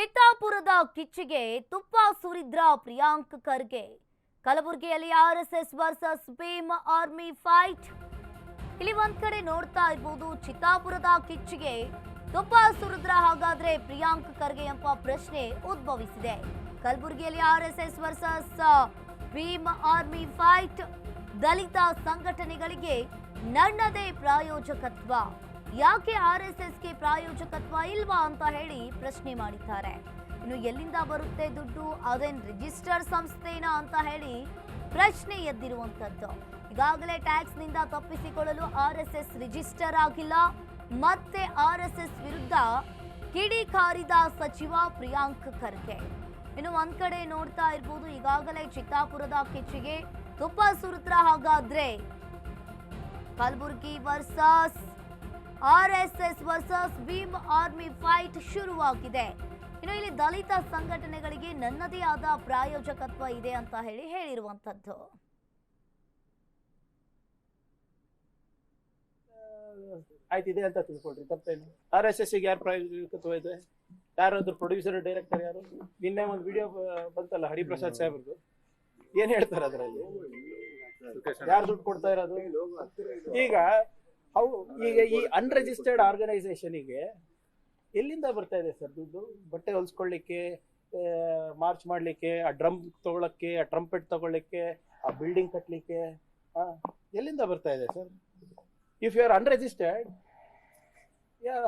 ಚಿತ್ತಾಪುರದ ಕಿಚ್ಚಿಗೆ ತುಪ್ಪ ಸುರಿದ್ರ ಪ್ರಿಯಾಂಕ್ ಖರ್ಗೆ. ಕಲಬುರಗಿಯಲ್ಲಿ RSS versus Bhim army fight. ಇಲ್ಲಿ ಒಂದ್ ಕಡೆ ನೋಡ್ತಾ ಇರ್ಬೋದು, ಚಿತ್ತಾಪುರದ ಕಿಚ್ಚಿಗೆ ತುಪ್ಪ ಸುರಿದ್ರ ಹಾಗಾದ್ರೆ ಪ್ರಿಯಾಂಕ್ ಖರ್ಗೆ ಎಂಬ ಪ್ರಶ್ನೆ ಉದ್ಭವಿಸಿದೆ. ಕಲಬುರಗಿಯಲ್ಲಿ RSS versus Bhim army fight. ದಲಿತ ಸಂಘಟನೆಗಳಿಗೆ ನನ್ನದೇ ಪ್ರಾಯೋಜಕತ್ವ. ಯಾಕೆ ಆರ್ ಎಸ್ ಎಸ್ಗೆ ಪ್ರಾಯೋಜಕತ್ವ ಇಲ್ವಾ ಅಂತ ಹೇಳಿ ಪ್ರಶ್ನೆ ಮಾಡಿದ್ದಾರೆ. ಇನ್ನು ಎಲ್ಲಿಂದ ಬರುತ್ತೆ ದುಡ್ಡು? ಅದೇನ್ ರಿಜಿಸ್ಟರ್ ಸಂಸ್ಥೆನಾ ಅಂತ ಹೇಳಿ ಪ್ರಶ್ನೆ ಎದ್ದಿರುವಂತದ್ದು ಈಗಾಗಲೇ ಟ್ಯಾಕ್ಸ್ನಿಂದ ತಪ್ಪಿಸಿಕೊಳ್ಳಲು ಎಸ್ ರಿಜಿಸ್ಟರ್ ಆಗಿಲ್ಲ. ಮತ್ತೆ ಎಸ್ ವಿರುದ್ಧ ಕಿಡಿಕಾರಿದ ಸಚಿವ ಪ್ರಿಯಾಂಕ್ ಖರ್ಗೆ. ಇನ್ನು ಒಂದ್ ಕಡೆ ನೋಡ್ತಾ ಇರ್ಬೋದು, ಈಗಾಗಲೇ ಚಿತ್ತಾಪುರದ ಕಿಚ್ಚಿಗೆ ತುಪ್ಪ ಸುರುತ್ರ ಹಾಗಾದ್ರೆ Kalaburagi versus R S S versus Bhim army fight ಶುರುವಾಗಿದೆ. ಇನ್ನು ಇಲ್ಲಿ ದಲಿತ ಸಂಘಟನೆಗಳಿಗೆ ನನ್ನದೇ ಆದ ಪ್ರಾಯೋಜಕತ್ವ ಇದೆ ಅಂತ ಹೇಳಿ ಹೇಳಿರುವಂತದ್ದು ಆಯ್ತಿದೆ ಅಂತ ತಿಳ್ಕೊಳ್ರಿ, ತಪ್ಪೇನು. ಆರ್ ಎಸ್ ಎಸ್ ಯಾರು ಪ್ರಾಯೋಜಕತ್ವ ಇದೆ? ಯಾರಾದ್ರೂ ಪ್ರೊಡ್ಯೂಸರ್ ಡೈರೆಕ್ಟರ್ ಯಾರು? ನಿನ್ನೆ ಒಂದು ವಿಡಿಯೋ ಬಂತಲ್ಲ ಹರಿಪ್ರಸಾದ್ ಸಾಹೇಬ್ರದ್ದು. ಏನ್ ಹೇಳ್ತಾರೆ ಅದರಲ್ಲಿ? ಯಾರು ದುಡ್ಡು ಕೊಡ್ತಾ ಇರೋದು? ಈಗ ಅವು ಈಗ ಈ ಅನ್ರಿಜಿಸ್ಟರ್ಡ್ ಆರ್ಗನೈಸೇಷನಿಗೆ ಎಲ್ಲಿಂದ ಬರ್ತಾ ಇದೆ ಸರ್ ದುಡ್ಡು? ಬಟ್ಟೆ ಹೊಲ್ಸ್ಕೊಳ್ಳಿಕ್ಕೆ ಮಾರ್ಚ್ ಮಾಡ್ಲಿಕ್ಕೆ ಆ ಡ್ರಮ್ ತಗೊಳಕ್ಕೆ ಆ ಟ್ರಂಪೆಟ್ ತಗೊಳ್ಳಿಕ್ಕೆ ಆ ಬಿಲ್ಡಿಂಗ್ ಕಟ್ಟಲಿಕ್ಕೆ ಎಲ್ಲಿಂದ ಬರ್ತಾ ಇದೆ sir? If you are unregistered,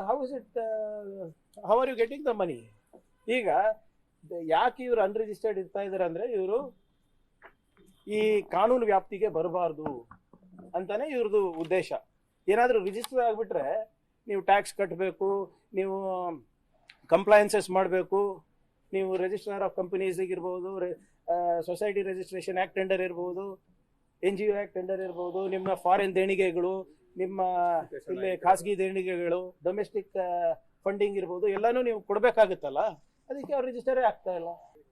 how is it how are you getting the money? ಈಗ ಯಾಕೆ ಇವರು ಅನ್ರಿಜಿಸ್ಟರ್ಡ್ ಇರ್ತಾ ಇದಾರೆ ಅಂದ್ರೆ ಇವರು ಈ ಕಾನೂನು ವ್ಯಾಪ್ತಿಗೆ ಬರಬಾರ್ದು ಅಂತಾನೆ ಇವ್ರದ್ದು ಉದ್ದೇಶ. ಏನಾದರೂ ರಿಜಿಸ್ಟರ್ ಆಗಿಬಿಟ್ರೆ ನೀವು ಟ್ಯಾಕ್ಸ್ ಕಟ್ಟಬೇಕು ನೀವು ಕಂಪ್ಲಯನ್ಸಸ್ ಮಾಡಬೇಕು, ನೀವು ರಿಜಿಸ್ಟ್ರಾರ್ ಆಫ್ ಕಂಪನೀಸಿಗೆ ಇರ್ಬೋದು ಸೊಸೈಟಿ ರಿಜಿಸ್ಟ್ರೇಷನ್ ಆ್ಯಕ್ಟ್ ಟೆಂಡರ್ ಇರ್ಬೋದು N G O act tender ಇರ್ಬೋದು, ನಿಮ್ಮ ಫಾರಿನ್ ದೇಣಿಗೆಗಳು, ನಿಮ್ಮ ಇಲ್ಲಿ ಖಾಸಗಿ ದೇಣಿಗೆಗಳು ಡೊಮೆಸ್ಟಿಕ್ ಫಂಡಿಂಗ್ ಇರ್ಬೋದು, ಎಲ್ಲನೂ ನೀವು ಕೊಡಬೇಕಾಗುತ್ತಲ್ಲ? ಅದಕ್ಕೆ ಅವ್ರು ರಿಜಿಸ್ಟರೇ ಆಗ್ತಾ ಇಲ್ಲ.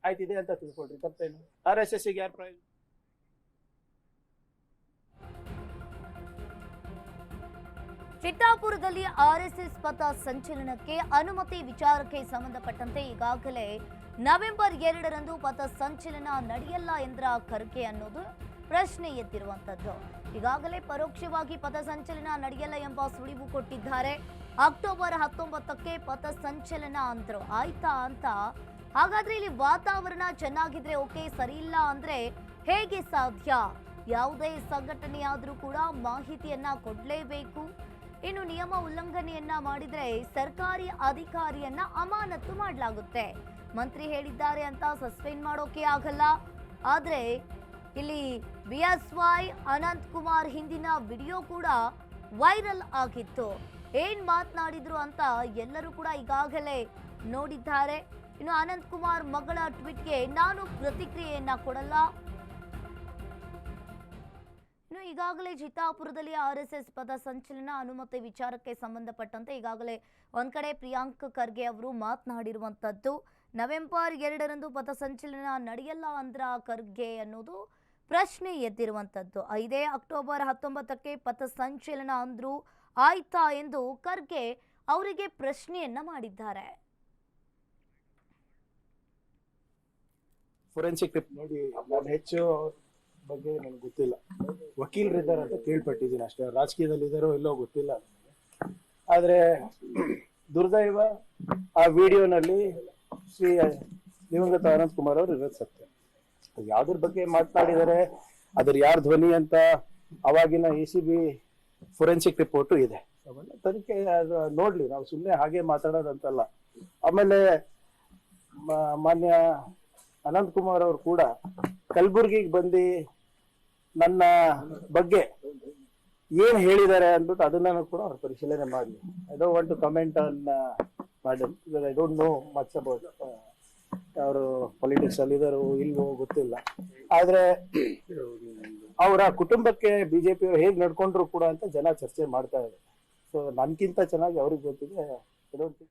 ಆಯ್ತಿದೆ ಅಂತ ತಿಳ್ಕೊಳ್ರಿ, ತಪ್ಪೇನು. ಆರ್ ಎಸ್ ಎಸ್ ಯಾರು ಪ್ರಯೋಜನ? ಚಿತ್ತಾಪುರದಲ್ಲಿ ಆರ್ಎಸ್ಎಸ್ ಪಥ ಸಂಚಲನಕ್ಕೆ ಅನುಮತಿ ವಿಚಾರಕ್ಕೆ ಸಂಬಂಧಪಟ್ಟಂತೆ ಈಗಾಗಲೇ ನವೆಂಬರ್ ಎರಡರಂದು ಪಥ ಸಂಚಲನ ನಡೆಯಲ್ಲ ಎಂದ್ರ ಖರ್ಗೆ ಅನ್ನೋದು ಪ್ರಶ್ನೆ ಎದ್ದಿರುವಂತದ್ದು ಈಗಾಗಲೇ ಪರೋಕ್ಷವಾಗಿ ಪಥ ಸಂಚಲನ ನಡೆಯಲ್ಲ ಎಂಬ ಸುಳಿವು ಕೊಟ್ಟಿದ್ದಾರೆ. ಅಕ್ಟೋಬರ್ ಹತ್ತೊಂಬತ್ತಕ್ಕೆ ಪಥ ಸಂಚಲನ ಅಂದ್ರು. ಆಯ್ತಾ ಅಂತ? ಹಾಗಾದ್ರೆ ಇಲ್ಲಿ ವಾತಾವರಣ ಚೆನ್ನಾಗಿದ್ರೆ ಓಕೆ ಸರಿ ಇಲ್ಲ ಅಂದ್ರೆ ಹೇಗೆ ಸಾಧ್ಯ? ಯಾವುದೇ ಸಂಘಟನೆಯಾದರೂ ಕೂಡ ಮಾಹಿತಿಯನ್ನ ಕೊಡ್ಲೇಬೇಕು. ಇನ್ನು ನಿಯಮ ಉಲ್ಲಂಘನೆಯನ್ನ ಮಾಡಿದ್ರೆ ಸರ್ಕಾರಿ ಅಧಿಕಾರಿಯನ್ನ ಅಮಾನತು ಮಾಡಲಾಗುತ್ತೆ. ಮಂತ್ರಿ ಹೇಳಿದ್ದಾರೆ ಅಂತ ಸಸ್ಪೆಂಡ್ ಮಾಡೋಕೆ ಆಗಲ್ಲ. ಆದ್ರೆ ಇಲ್ಲಿ B S Y Ananth Kumar ಹಿಂದಿನ ವಿಡಿಯೋ ಕೂಡ ವೈರಲ್ ಆಗಿತ್ತು. ಏನ್ ಮಾತನಾಡಿದ್ರು ಅಂತ ಎಲ್ಲರೂ ಕೂಡ ಈಗಾಗಲೇ ನೋಡಿದ್ದಾರೆ. ಇನ್ನು ಅನಂತ್ ಕುಮಾರ್ ಮಗಳ ಟ್ವೀಟ್ಗೆ ನಾನು ಪ್ರತಿಕ್ರಿಯೆಯನ್ನ ಕೊಡಲ್ಲ. ಇನ್ನು ಈಗಾಗಲೇ ಜಿತಾಪುರದಲ್ಲಿ ಆರ್ ಎಸ್ ಎಸ್ ಪದ ಸಂಚಲನ ಅನುಮತಿ ವಿಚಾರಕ್ಕೆ ಸಂಬಂಧಪಟ್ಟಂತೆ ಈಗಾಗಲೇ ಒಂದ್ ಕಡೆ ಪ್ರಿಯಾಂಕ್ ಖರ್ಗೆ ಅವರು ಮಾತನಾಡಿರುವಂತದ್ದು. ನವೆಂಬರ್ ಎರಡರಂದು ಪಥ ಸಂಚಲನ ನಡೆಯಲ್ಲ ಅಂದ್ರ ಖರ್ಗೆ ಅನ್ನೋದು ಪ್ರಶ್ನೆ ಎದ್ದಿರುವಂಥದ್ದು ಐದೇ ಅಕ್ಟೋಬರ್ ಹತ್ತೊಂಬತ್ತಕ್ಕೆ ಪಥ ಸಂಚಲನ ಅಂದ್ರು ಆಯ್ತಾ ಎಂದು ಖರ್ಗೆ ಅವರಿಗೆ ಪ್ರಶ್ನೆಯನ್ನ ಮಾಡಿದ್ದಾರೆ. ಫೋರೆನ್ಸಿಕ್ ನೋಡಿ ಹೆಚ್ಚು ಬಗ್ಗೆ ನನಗೆ ಗೊತ್ತಿಲ್ಲ. ವಕೀಲರಿದ್ದಾರೆ ಅಂತ ಕೇಳ್ಪಟ್ಟಿದ್ದೀನಿ ಅಷ್ಟೇ. ರಾಜಕೀಯದಲ್ಲಿ ಇದ್ದಾರೋ ಇಲ್ಲೋ ಗೊತ್ತಿಲ್ಲ. ಆದರೆ ದುರ್ದೈವ ಆ ವಿಡಿಯೋನಲ್ಲಿ ಶ್ರೀ ದಿವಂಗತ ಅನಂತ್ ಕುಮಾರ್ ಅವರು ಇರೋದು ಸತ್ಯ. ಯಾವ್ದ್ರ ಬಗ್ಗೆ ಮಾತನಾಡಿದರೆ ಅದ್ರ ಯಾರ ಧ್ವನಿ ಅಂತ ಅವಾಗಿನ A C B forensic report ಇದೆ. ಅವೆಲ್ಲ ತನಿಖೆ ನೋಡ್ಲಿ, ನಾವು ಸುಮ್ಮನೆ ಹಾಗೆ ಮಾತಾಡೋದಂತಲ್ಲ. ಆಮೇಲೆ ಮಾನ್ಯ ಅನಂತ್ ಕುಮಾರ್ ಅವರು ಕೂಡ ಕಲಬುರ್ಗಿಗೆ ಬಂದು ನನ್ನ ಬಗ್ಗೆ ಏನ್ ಹೇಳಿದ್ದಾರೆ ಅಂದ್ಬಿಟ್ಟು ಅದನ್ನ ಕೂಡ ಅವ್ರು ಪರಿಶೀಲನೆ ಮಾಡಲಿ I don't want to comment on madam I don't know much about ಅವರು ಪೊಲಿಟಿಕ್ಸ್ ಅಲ್ಲಿ ಇದಾರೋ ಇಲ್ವೋ ಗೊತ್ತಿಲ್ಲ. ಆದ್ರೆ ಅವರ ಕುಟುಂಬಕ್ಕೆ ಬಿಜೆಪಿ ಅವರು ಹೇಗೆ ನಡ್ಕೊಂಡ್ರು ಕೂಡ ಅಂತ ಜನ ಚರ್ಚೆ ಮಾಡ್ತಾ ಇದ್ದಾರೆ. ಸೊ ನನ್ಗಿಂತ ಚೆನ್ನಾಗಿ ಅವ್ರಿಗೆ ಗೊತ್ತಿದೆ. I don't